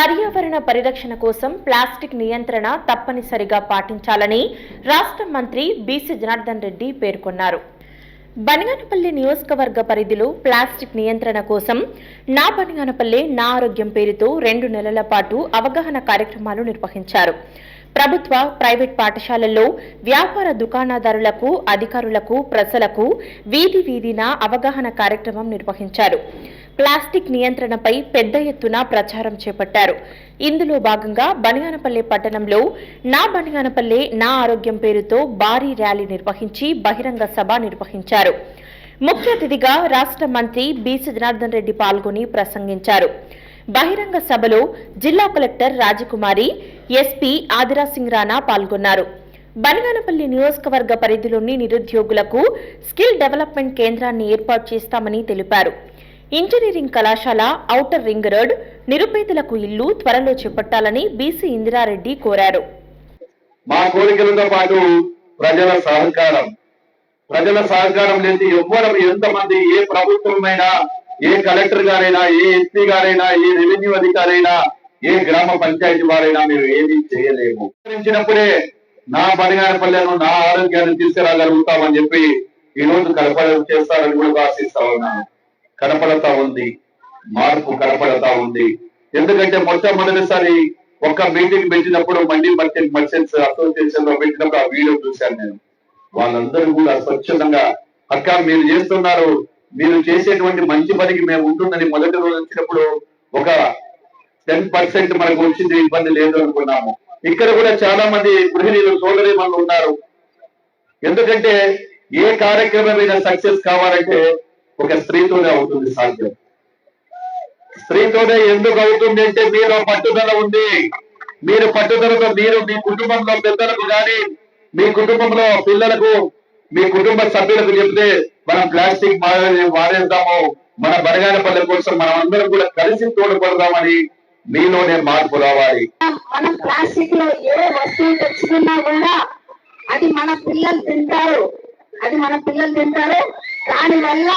పర్యావరణ పరిరక్షణ కోసం ప్లాస్టిక్ నియంత్రణ తప్పనిసరిగా పాటించాలని రాష్ట్ర మంత్రి బీసీ జనార్దన్ రెడ్డి పేర్కొన్నారు. బనగానపల్లి నియోజకవర్గ పరిధిలో ప్లాస్టిక్ నియంత్రణ కోసం నా బనగానపల్లె నా ఆరోగ్యం పేరుతో రెండు నెలల పాటు అవగాహన కార్యక్రమాలు నిర్వహించారు. ప్రభుత్వ ప్రైవేట్ పాఠశాలల్లో వ్యాపార దుకాణదారులకు అధికారులకు ప్రజలకు వీధి వీధిన అవగాహన కార్యక్రమం నిర్వహించారు. ప్లాస్టిక్ నియంత్రణపై పెద్ద ఎత్తున ప్రచారం చేపట్టారు. ఇందులో భాగంగా బనియానపల్లె పట్టణంలో నా బనియానపల్లె నా ఆరోగ్యం పేరుతో భారీ ర్యాలీ నిర్వహించి బహిరంగ సభ నిర్వహించారు. ముఖ్య అతిథిగా రాష్ట్ర మంత్రి బీసీ జనార్దన్ రెడ్డి పాల్గొని ప్రసంగించారు. బహిరంగ సభలో జిల్లా కలెక్టర్ రాజకుమారి ఎస్పీ ఆదిరా సింగ్ రాణా పాల్గొన్నారు. బనగానపల్లి నియోజకవర్గ పరిధిలోని నిరుద్యోగులకు స్కిల్ డెవలప్మెంట్ కేంద్రాన్ని ఏర్పాటు చేస్తామని తెలిపారు. ఇంజనీరింగ్ కళాశాల ఔటర్ రింగ్ రోడ్ నిరుపేదలకు ఇల్లు త్వరలో చేపట్టాలని బీసీ ఇందిరారెడ్డి కోరారు. మా కోరికలతో పాటు ప్రజల సహకారం ప్రజల సహకారం లేని ఎవ్వరం ఎంతమంది ఏ ప్రభుత్వమైనా ఏ కలెక్టర్ గారైనా ఏ ఎస్పీ గారైనా ఏ రెవెన్యూ అధికారైనా ఏ గ్రామ పంచాయతీ వారైనా మేము ఏమీ చేయలేము. వివరించినప్పుడే నా పల్లెను నా ఆరోగ్యాన్ని తీసుకురాగలుగుతామని చెప్పి ఈ రోజు కడపడ చేస్తారని కూడా ఆశిస్తా ఉన్నాను. కనపడతా ఉంది. మార్పు కనపడతా ఉంది. ఎందుకంటే మొట్టమొదటిసారి ఒక్క మీటింగ్ పెట్టినప్పుడు మండీ మర్చెంట్ మర్చెంట్స్ అసోసియేషన్లో పెట్టినప్పుడు ఆ వీడియో చూశాను నేను. వాళ్ళందరూ కూడా స్వచ్ఛందంగా అక్క మీరు చేస్తున్నారు. మీరు చేసేటువంటి మంచి పనికి మేము ఉంటుందని మొదటి రోజు వచ్చినప్పుడు ఒక టెన్ పర్సెంట్ మనకు వచ్చింది ఇబ్బంది లేదు అనుకున్నాము. ఇక్కడ కూడా చాలా మంది గృహిణీలు సోదరి ఉన్నారు. ఎందుకంటే ఏ కార్యక్రమం మీద సక్సెస్ కావాలంటే ఒక స్త్రీతోనే అవుతుంది సాధ్యం. స్త్రీతోనే ఎందుకు అవుతుంది అంటే మీరు పట్టుదల ఉంది. మీరు పట్టుదలతో మీరు మీ కుటుంబంలో పెద్దలకు కానీ మీ కుటుంబంలో పిల్లలకు మీ కుటుంబ సభ్యులకు చెప్తే మనం ప్లాస్టిక్ మారే- మన మన బడగానపల్లె కోసం మనం అందరం కూడా కలిసి తోడుపడదామని మీలోనే మార్పు రావాలి. మనం ప్లాస్టిక్లో ఏ వస్తువు తెచ్చుకున్నా కూడా అది మన పిల్లలు తింటారు. అది మన పిల్లలు తింటారు. దాని వల్ల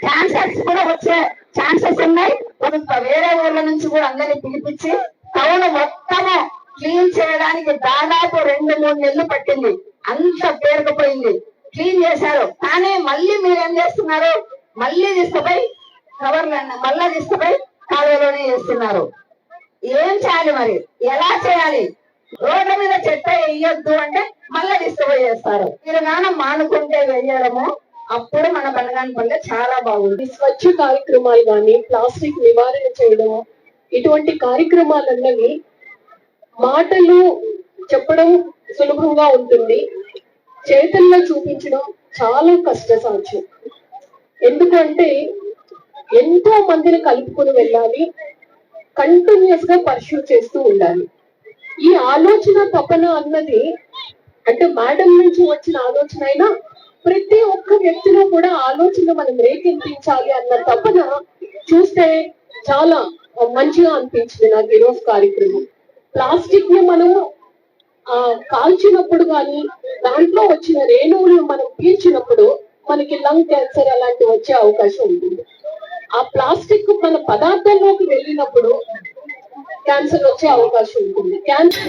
క్యాన్సర్స్ కూడా వచ్చే ఛాన్సెస్ ఉన్నాయి. మనం వేరే ఊర్ల నుంచి కూడా అందరిని పిలిపించి టౌన్ మొత్తము క్లీన్ చేయడానికి దాదాపు రెండు మూడు నెలలు పట్టింది. అంత పేరుకుపోయింది. క్లీన్ చేశారు. కానీ మళ్ళీ మీరు ఏం చేస్తున్నారు? మళ్ళీ తీసుకుపోయి కవర్లు మళ్ళా తీసుకుపోయి కాలువలోనే చేస్తున్నారు. ఏం చేయాలి మరి? ఎలా చేయాలి? రోడ్ల మీద చెత్త వేయొద్దు అంటే మళ్ళీ డిస్టర్బ్ చేస్తారు మీరు నాన్న మానుకుంటే వేయడము అప్పుడు మన బనగాని పండుగ చాలా బాగుంది. స్వచ్ఛ కార్యక్రమాలు కానీ ప్లాస్టిక్ నివారణ చేయడం ఇటువంటి కార్యక్రమాలన్నవి మాటలు చెప్పడం సులభంగా ఉంటుంది. చేతల్లో చూపించడం చాలా కష్టసాధ్యం. ఎందుకంటే ఎంతో మందిని కలుపుకొని వెళ్ళాలి కంటిన్యూస్గా పర్ష్యూ చేస్తూ ఉండాలి. ఈ ఆలోచన తపన అన్నది అంటే మేడం నుంచి వచ్చిన ఆలోచన అయినా ప్రతి ఒక్క వ్యక్తిలో కూడా ఆలోచన మనం రేకెత్తించాలి అన్న తపన చూస్తే చాలా మంచిగా అనిపించింది నాకు ఈరోజు కార్యక్రమం. ప్లాస్టిక్ని మనము ఆ కాల్చినప్పుడు కానీ దాంట్లో వచ్చిన రేణువులు మనం పీల్చినప్పుడు మనకి లంగ్ క్యాన్సర్ అలాంటివి వచ్చే అవకాశం ఉంటుంది. ఆ ప్లాస్టిక్ మన పదార్థంలోకి వెళ్ళినప్పుడు క్యాన్సర్ వచ్చే అవకాశం ఉంటుంది. క్యాన్సర్